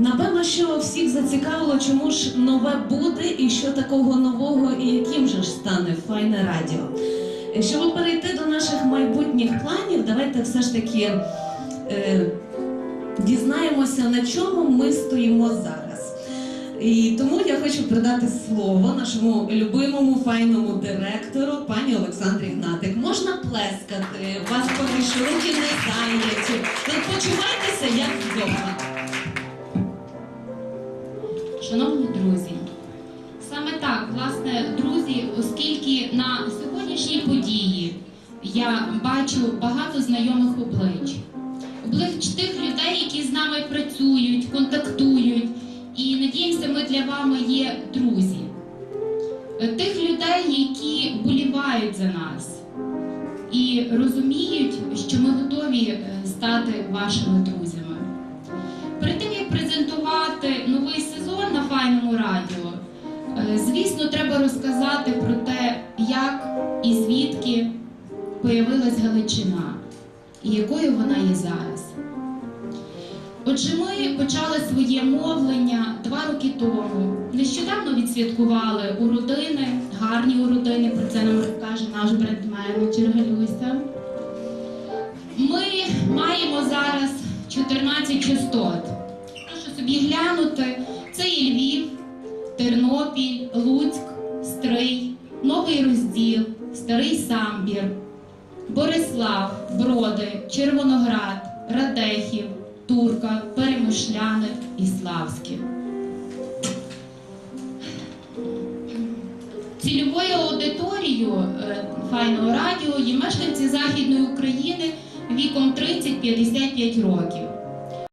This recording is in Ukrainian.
Напевно, що всіх зацікавило, чому ж нове буде і що такого нового, і яким же ж стане файне радіо. Щоб перейти до наших майбутніх планів, давайте все ж таки е, дізнаємося, на чому ми стоїмо зараз. І тому я хочу передати слово нашому любимому файному директору, пані Олександрі Гнатик. Можна плескати, вас що руки не зайняті. Почувайтеся як вдома. Події. Я бачу багато знайомих облич, облич тих людей, які з нами працюють, контактують, і надіємося, ми для вами є друзі, тих людей, які болівають за нас і розуміють, що ми готові е, стати вашими друзями. Перед тим як презентувати новий сезон на файному радіо, е, звісно, треба розказати про те, появилась Галичина і якою вона є зараз. Отже, ми почали своє мовлення два роки тому. Нещодавно відсвяткували уродини, гарні уродини, про це нам розкаже наш бренд-менеджер Галюся. Ми маємо зараз 14 частот. Прошу собі глянути. Це і Львів, Тернопіль, Луцьк, Стрий, Новий Розділ, Старий Самбір, Борислав, Броди, Червоноград, Радехів, Турка, Перемишляни і Славське. Цільовою аудиторією е, файного радіо є мешканці Західної України віком 30-55 років.